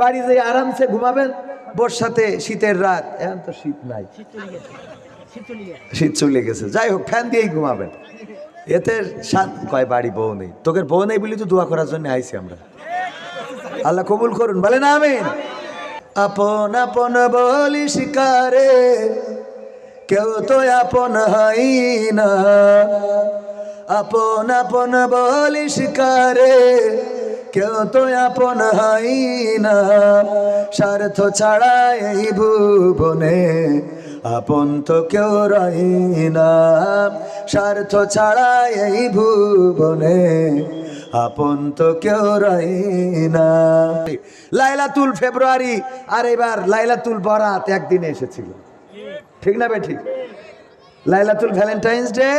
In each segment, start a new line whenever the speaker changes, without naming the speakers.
বাড়ি যেয়ে আরামসে ঘুমাবেন বর্ষাতে শীতের রাত। এখন তো শীত নাই।
শীত চলে গেছে
যাই হোক ফ্যান দিয়েই ঘুমাবেন। এতে শান কয় বাড়ি বউ নেই। তোকে বউ নেই বলি তো দোয়া করার জন্য আইছি আমরা। আল্লাহ কবুল করুন বলে না আমিন। আপন আপন বলি শিকারে কেউ তো আপন হই না। আপন আপন বলি শিকারে কেউ তো আপন হই না। স্বার্থ ছাড়া এই ভুবনে আপন তো কেউ রই না। স্বার্থ ছাড়া এই ভুবনে আপন তো কেউ রই না। লাইলাতুল ফেব্রুয়ারি, আর এবার লাইলাতুল বরাত একদিনে এসেছিল। ঠিক না বে ঠিক লাইলাতুল ভ্যালেন্টাইন্স ডে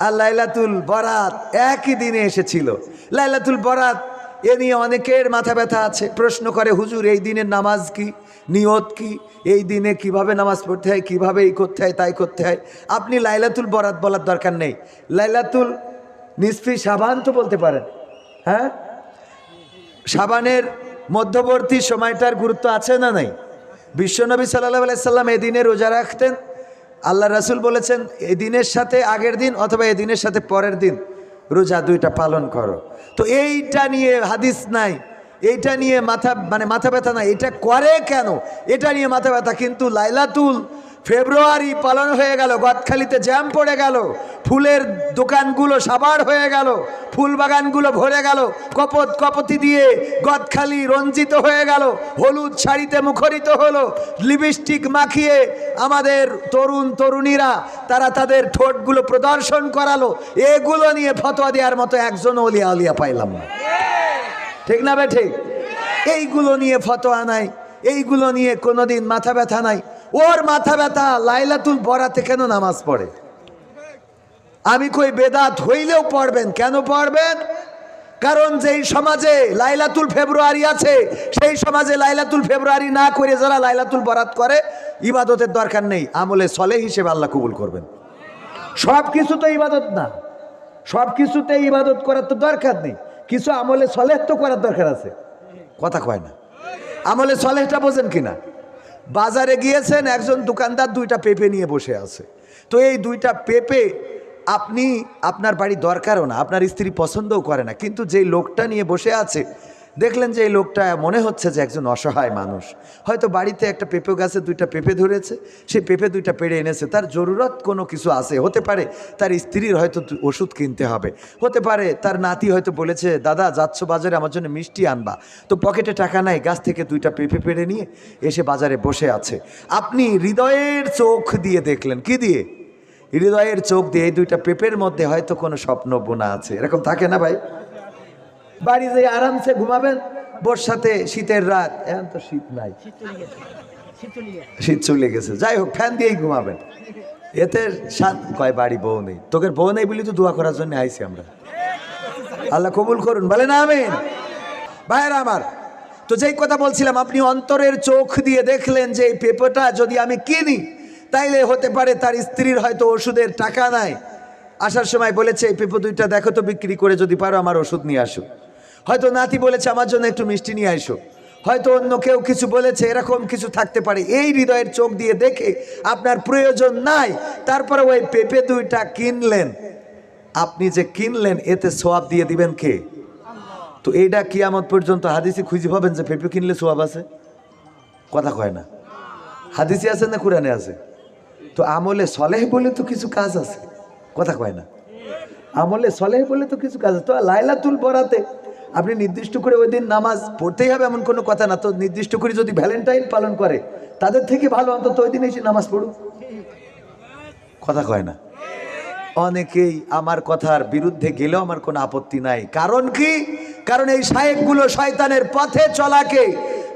আর লাইলাতুল বরাত একই দিনে এসেছিল। লাইলাতুল বরাত, এ নিয়ে অনেকের মাথা ব্যথা আছে। প্রশ্ন করে, হুজুর, এই দিনের নামাজ কি? নিয়ত কি? এই দিনে কীভাবে নামাজ পড়তে হয়? কীভাবে এই করতে হয়? তাই করতে হয়? আপনি লাইলাতুল বরাত বলার দরকার নেই। লাইলাতুল নিসফি সাবান তো বলতে পারেন। হ্যাঁ? সাবানের মধ্যবর্তী সময়টার গুরুত্ব আছে না নাই? বিশ্বনবী সাল্লাহ সাল্লাম এই দিনে রোজা রাখতেন। আল্লাহ রাসুল বলেছেন এই দিনের সাথে আগের দিন অথবা এই দিনের সাথে পরের দিন রোজা দুইটা পালন করো। তো এইটা নিয়ে হাদিস নাই। এইটা নিয়ে মাথা মানে মাথা ব্যথা নাই। এটা করে কেন? এটা নিয়ে মাথা ব্যথা। কিন্তু লাইলাতুল ফেব্রুয়ারি পালন হয়ে গেল, গদখালিতে জ্যাম পড়ে গেল। ফুলের দোকানগুলো সাবার হয়ে গেল, ফুল বাগানগুলো ভরে গেল, কপত কপতি দিয়ে গদখালি রঞ্জিত হয়ে গেল, হলুদ শাড়িতে মুখরিত হলো, লিপস্টিক মাখিয়ে আমাদের তরুণ তরুণীরা, তারা তাদের ঠোঁটগুলো প্রদর্শন করালো, এগুলো নিয়ে ফতোয়া দেওয়ার মতো একজন অলিয়া অলিয়া পাইলাম না। ঠিক না বে ঠিক? এইগুলো নিয়ে ফতোয়া নাই, এইগুলো নিয়ে কোনোদিন মাথা ব্যথা নাই। ওর মাথা ব্যথা লাইলাতুল বরাতে কেন নামাজ পড়ে? আমি কই বেদাত হইলেও পড়বেন, কেন পড়বেন? কারণ যেই সমাজে লাইলাতুল ফেব্রুয়ারি আছে, সেই সমাজে লাইলাতুল ফেব্রুয়ারি না করে যারা লাইলাতুল বরাত করে, ইবাদতের দরকার নেই, আমলে সলে হিসেবে আল্লাহ কবুল করবেন। সব কিছু তো ইবাদত না সব কিছুতে ইবাদত করার তো দরকার নেই, কিছু আমলে সলেহ তো করার দরকার আছে। কথা কয় না। আমলে সলেহটা বোঝেন কিনা? বাজারে গিয়েছেন, একজন দোকানদার দুইটা পেঁপে নিয়ে বসে আছে। তো এই দুইটা পেঁপে আপনি, আপনার বাড়ি দরকারও না, আপনার স্ত্রী পছন্দও করে না, কিন্তু যেই লোকটা নিয়ে বসে আছে, দেখলেন যে এই লোকটা মনে হচ্ছে যে একজন অসহায় মানুষ। হয়তো বাড়িতে একটা পেঁপে গাছে দুইটা পেঁপে ধরেছে, সেই পেঁপে দুইটা পেড়ে এনেছে, তার জরুরত কোনো কিছু আছে? হতে পারে তার স্ত্রীর হয়তো ওষুধ কিনতে হবে। হতে পারে তার নাতি হয়তো বলেছে, দাদা, যাচ্ছ বাজারে, আমার জন্য মিষ্টি আনবা। তো পকেটে টাকা নাই, গাছ থেকে দুইটা পেঁপে পেড়ে নিয়ে এসে বাজারে বসে আছে। আপনি হৃদয়ের চোখ দিয়ে দেখলেন। কি দিয়ে? হৃদয়ের চোখ দিয়ে এই দুইটা পেঁপের মধ্যে হয়তো কোনো স্বপ্ন বোনা আছে। এরকম থাকে না ভাই? বাড়ি যেয়ে আরামসে ঘুমাবেন, বর্ষাতে শীতের রাত। এখন তো শীত নাই।
শীত চলে গেছে।
যাই হোক, ফ্যান দিয়েই ঘুমাবেন। এতে শান কয় বাড়ি বউ নেই। তোকে বউ নেই বলি তো দোয়া করার জন্য আইছি আমরা। আল্লাহ কবুল করুন। বলে না আমিন। ভাইয়েরা আমার, তো যেই কথা বলছিলাম, আপনি অন্তরের চোখ দিয়ে দেখলেন যে এই পেপারটা যদি আমি কিনি তাইলে হতে পারে তার স্ত্রীর হয়তো ওষুধের টাকা নাই। আসার সময় বলেছে, এই পেঁপো দুইটা দেখো তো বিক্রি করে যদি পারো আমার ওষুধ নিয়ে আসো। হয়তো নাতি বলেছে, আমার জন্য একটু মিষ্টি নিয়ে আসো হয়তো অন্য কেউ কিছু বলেছে, এরকম কিছু থাকতে পারে। এই হৃদয়ের চোখ দিয়ে দেখে আপনার প্রয়োজন নাই। তারপরে ওই পেঁপে দুইটা কিনলেন। আপনি যে কিনলেন, এতে সোয়াব দিয়ে দিবেন কে? তো এইটা কিয়ামত পর্যন্ত হাদিসি খুঁজে পাবেন যে পেঁপে কিনলে সোয়াব আছে? কথা কয় না। হাদিসে আছে না কোরআনে আছে? তো আমলে সলেহ বলে তো কিছু কাজ আছে। কথা কয় না। আমলে সলেহ বলে তো কিছু কাজ আছে। তো লাইলাতুল বরাতে আপনি নির্দিষ্ট করে ওই দিন নামাজ পড়তেই হবে এমন কোনো কথা না। তো নির্দিষ্ট করে যদি ভ্যালেন্টাইন পালন করে, তাদের থেকে ভালো অন্তত ওই দিন এসে নামাজ পড়ুক। কথা কয় না। অনেকেই আমার কথার বিরুদ্ধে গেলেও আমার কোনো আপত্তি নাই। কারণ কি? কারণ এই শায়েকগুলো শয়তানের পথে চলাকে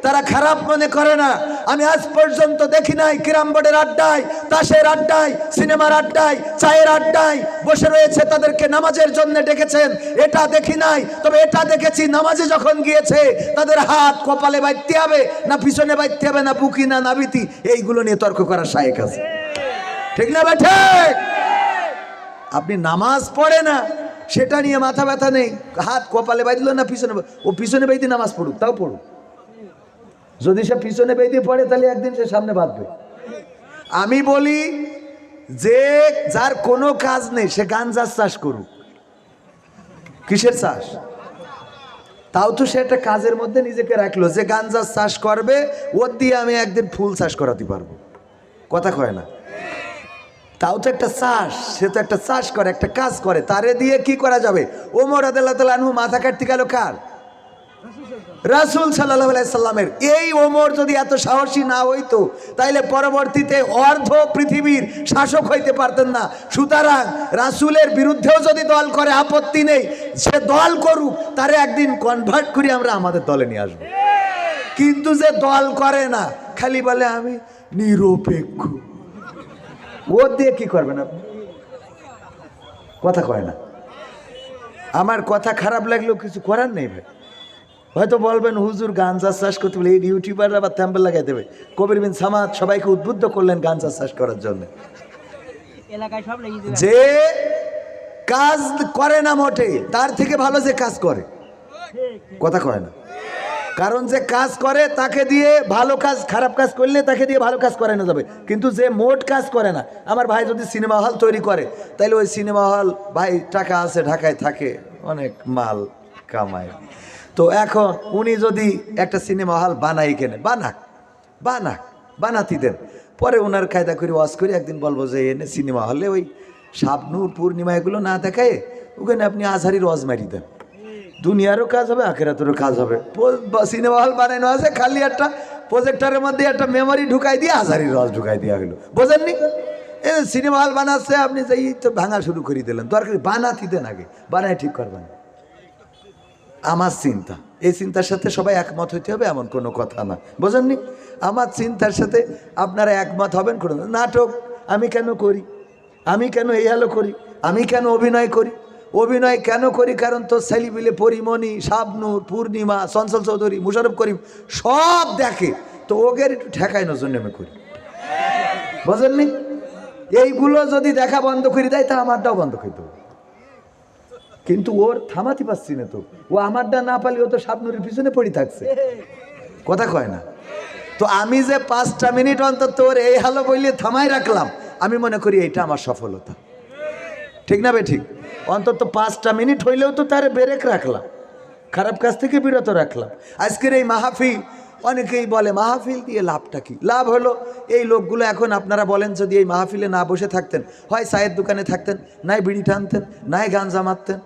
তারা খারাপ মনে করে না। আমি আজ পর্যন্ত দেখি নাই কিরাম বোর্ডের আড্ডায়, তাসের আড্ডায়, সিনেমার আড্ডায়, চায়ের আড্ডায় বসে রয়েছে তাদেরকে নামাজের জন্য ডেকেছেন। এটা দেখি নাই, তবে এটা দেখেছি নামাজে যখন গিয়েছে, তাদের হাত কপালে বাইতে হবে, না পিছনে বাইতে হবে, না বুকি, না নাবিতি এইগুলো নিয়ে তর্ক করার শায়েক আছে। ঠিক না ঠিক আপনি নামাজ পড়ে না, সেটা নিয়ে মাথা ব্যথা নেই। হাত কপালে বাইদিল না পিছনে ও পিছনে বাইতে নামাজ পড়ুক, তাও পড়ুক। যদি সে পিছনে বেঁধে পড়ে, তাহলে একদিন সে সামনে বাঁধবে। আমি বলি যে, যার কোনো কাজ নেই, সে গাঞ্জার চাষ করুক। কিসের চাষ? তাও তো সে একটা কাজের মধ্যে নিজেকে রাখল। যে গাঞ্জার চাষ করবে, ওর দিয়ে আমি একদিন ফুল চাষ করাতে পারব। কথা কয় না? তাও তো একটা চাষ, সে তো একটা চাষ করে, একটা কাজ করে। তারে দিয়ে কি করা যাবে? ওমর আদাল্লাহ আনহু মাথা কাটতে গেল কার? রাসুল সাল্লাহ সাল্লামের এই ওমর যদি এত সাহসী না হইতো, তাইলে পরবর্তীতে অর্ধ পৃথিবীর শাসক হইতে পারতেন না। সুতরাং রাসুলের বিরুদ্ধেও যদি দল করে, আপত্তি নেই। সে দল করুক, তারে একদিন কনভার্ট করে আমরা আমাদের দলে নিয়ে আসব। কিন্তু যে দল করে না, খালি বলে, আমি নিরপেক্ষ। ও দিয়ে কি করবেন আপনি? কথা কয় না। আমার কথা খারাপ লাগলেও কিছু করার নেই ভাই। হয়তো বলবেন হুজুর গাঞ্জা চাষ করতে বলে এই ইউটিউবাররা আবার থ্যাম্পেল লাগাই দেবে কবির বিন সামাদ সবাইকে উদ্বুদ্ধ করলেন গাঞ্জা চাষ করার জন্য। যে কাজ করে না মোটে তার থেকে ভালো যে কাজ করে কথা কয় না। কারণ যে কাজ করে তাকে দিয়ে ভালো কাজ খারাপ কাজ করলে তাকে দিয়ে ভালো কাজ করানো যাবে। কিন্তু যে মোট কাজ করে না আমার ভাই যদি সিনেমা হল তৈরি করে তাহলে ওই সিনেমা হল ভাই টাকা আছে ঢাকায় থাকে অনেক মাল কামায়। তো এখন উনি যদি একটা সিনেমা হল বানাই কেনে, বানাক বানাক, বানাতি দেন। পরে ওনার কায়দা করে ওয়াজ করে একদিন বলব যে এনে সিনেমা হলে ওই শাবনুর পূর্ণিমা এগুলো না দেখায় ওখানে আপনি আজহারির ওয়াজ মারি দেন। দুনিয়ারও কাজ হবে, আখেরাতেরও কাজ হবে। সিনেমা হল বানানো আছে, খালি একটা প্রজেক্টরের মধ্যে একটা মেমোরি ঢুকাই দিয়ে আজহারির রস ঢুকাই দেওয়া হলো। বোঝেননি? এ, সিনেমা হল বানাচ্ছে, আপনি যেই তো ভাঙা শুরু করে দিলেন। দরকার বানাতি দেন আগে, বানায় ঠিক করবেন। আমার চিন্তা। এই চিন্তার সাথে সবাই একমত হইতে হবে, এমন কোনো কথা না। বোঝেননি? আমার চিন্তার সাথে আপনারা একমত হবেন কোনো নাটক আমি কেন করি? আমি কেন এই হালো করি? আমি কেন অভিনয় করি? অভিনয় কেন করি? কারণ তো সেলিবিলে পরিমণি, শাবনুর, পূর্ণিমা, চঞ্চল চৌধুরী, মুশারফ করিম সব দেখে। তো ওগের একটু ঠেকাইনোর জন্য আমি করি। বোঝেননি? এইগুলো যদি দেখা বন্ধ করে দেয়, তা আমারটাও বন্ধ করে দেবো কিন্তু ওর থামাতে পারছি না তো। ও আমারটা না পারলে ও তো স্বপ্নের পিছনে পড়ে থাকছে। কথা কয় না। তো আমি যে পাঁচটা মিনিট অন্তত ওর এই হালো বইলে থামাই রাখলাম, আমি মনে করি এইটা আমার সফলতা। ঠিক না বে ঠিক? অন্তত পাঁচটা মিনিট হইলেও তো তার ব্রেক রাখলাম। খারাপ কাজ থেকে বিরত রাখলাম। আজকের এই মাহফিল, অনেকেই বলে, মাহফিল দিয়ে লাভটা কি? লাভ হলো, এই লোকগুলো এখন আপনারা বলেন, যদি এই মাহফিলে না বসে থাকতেন, হয় চায়ের দোকানে থাকতেন, নাই বিড়ি টানতেন, নাই গাঞ্জা মারতেন।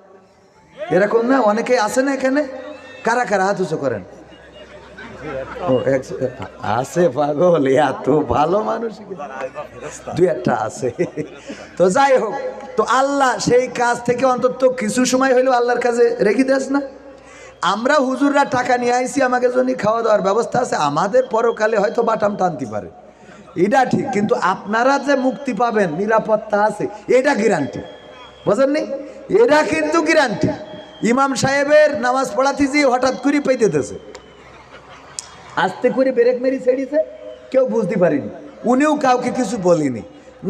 এরকম না অনেকেই আছে না এখানে? কারা কারা? হাত উঁচু করেন। ও আছে পাগল, এত ভালো মানুষ দুই একটা আছে। তো যাই হোক, তো আল্লাহ সেই কাজ থেকে অন্তত কিছু সময় হইলেও আল্লাহর কাছে রেখে দেস না। আমরা হুজুররা টাকা নিয়ে আইছি, আমাকে জন্য খাওয়া দাওয়ার ব্যবস্থা আছে, আমাদের পরকালে হয়তো বাটাম টানতে পারে। এটা ঠিক, কিন্তু আপনারা যে মুক্তি পাবেন, নিরাপত্তা আছে, এটা গ্যারান্টি বুঝেননি? এটা কিন্তু গ্যারান্টি ইমাম সাহেবের নামাজ পড়াতে যে হঠাৎ করে পেতে দেছে আস্তে করে ব্রেক মেরি ছেড়িছে, কেউ বুঝতে পারিনি। উনিও কাউকে কিছু বলিনি।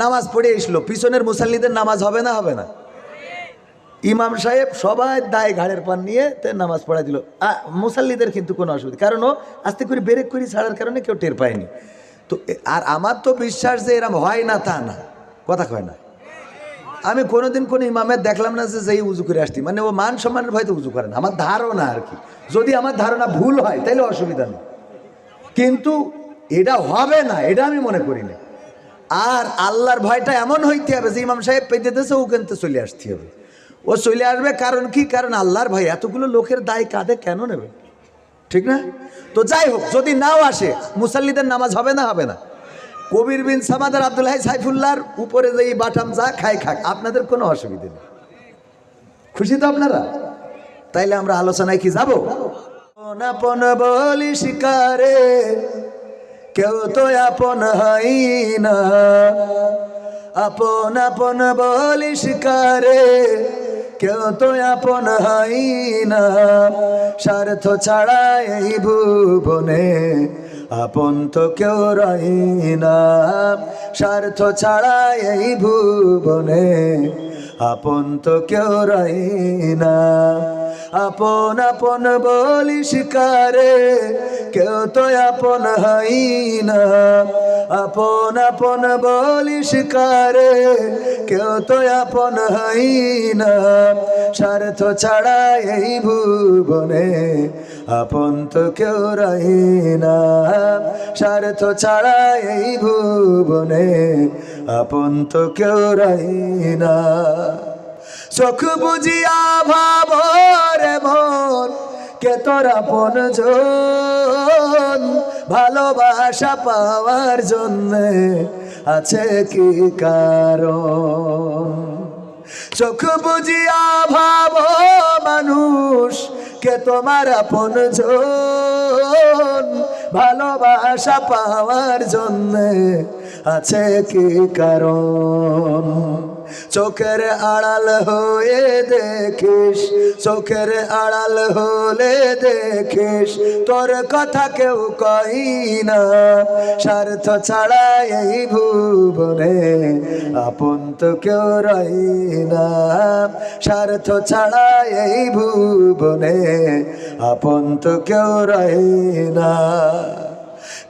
নামাজ পড়ে এসলো, পিছনের মুসাল্লিদের নামাজ হবে না হবে না। ইমাম সাহেব সবাই দায় ঘাড়ের পান নিয়ে তে নামাজ পড়া দিল। মুসাল্লিদের কিন্তু কোনো অসুবিধা, কারণ ও আস্তে করে ব্রেক করে ছাড়ার কারণে কেউ টের পায়নি। তো আর আমার তো বিশ্বাস যে এরম হয় না তা না, কথা কয় না। আমি কোনোদিন কোনো ইমামের দেখলাম না যে যেই উজু করে আসতি মানে ও মান সম্মানের ভয়তে উজু করে না। আমার ধারণা আর কি। যদি আমার ধারণা ভুল হয় তাহলে অসুবিধা নেই। কিন্তু এটা হবে না, এটা আমি মনে করি না। আর আল্লাহর ভয়টা এমন হইতে হবে যে ইমাম সাহেব পেতে ও কিন্তু চলে আসতে হবে। ও চলে আসবে কারণ কি? কারণ আল্লাহর ভয় এতগুলো লোকের দায় কাঁধে কেন নেবে? ঠিক না? তো যাই হোক, যদি নাও আসে, মুসাল্লিদের নামাজ হবে না হবে না। কবির বিন সামাদার আব্দুল্লাহ সাইফুল্লাহর উপরে যে এই বাটাম যা খাই খাক, আপনাদের কোনো অসুবিধে নেই। খুশি তো আপনারা? তাইলে আমরা আলোচনায় কি যাব? আপন বলি শিকারে, কেউ তো আপন হই না। আপন আপন বলি শিকারে, কেউ তো আপন হই না। স্বার্থ ছাড়া এই ভুবনে আপন তো কেউ রই না। স্বার্থ ছাড়া এই ভুবনে আপন তো কেউ রই না। আপন আপন বলি শিকারে কেউ তো আপন হই না। আপন আপন বলি শিকারে কেউ তো আপন হই না। স্বার্থ ছাড়া এই ভুবনে আপন তো কেউ রই না। স্বার্থ ছাড়া এই ভুবনে আপন তো কেউ রই না। চোখ বুঝিয়া ভাবরে মন, কে তোরা পন ভালোবাসা পাওয়ার জন্য আছে কি কারণ? চোখ বুঝিয়া ভাব মানুষ কে তোমার আপন ভালোবাসা পাওয়ার জন্য আছে কি কারণ? চোখের আড়াল হয়ে দেখিস, চোখের আড়াল হলে দেখিস, তোর কথা কেউ কই না। স্বার্থ ছাড়া এই ভুবনে আপন তো কেউ রই না। স্বার্থ ছাড়া এই ভুবনে আপন তো কেউ রই না।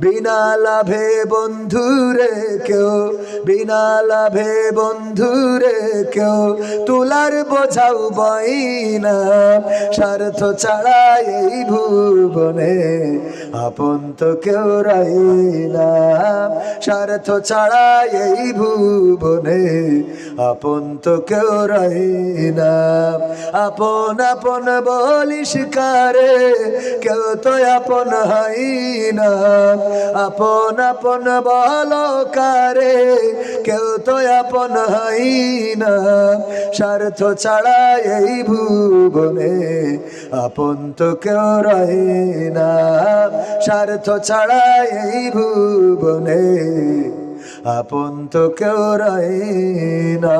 বিনা লাভে বন্ধুরে কেউ, বিনা লাভে বন্ধুরে কেউ, তুলার বোঝাও বই না স্বার্থ ছাড়া এই ভুবনে আপন তো কেউ রাই না স্বার্থ ছাড়া এই ভুবনে আপন তো কেউ রাই না আপন আপন বলিস কারে, কেউ তো আপন হই না আপন আপন বল কারে কেউ তো আপন হই না। স্বার্থ ছাড়া এই ভুবনে আপন তো কেউ রই না। স্বার্থ ছাড়া এই ভুবনে আপন তো কেউ রই না।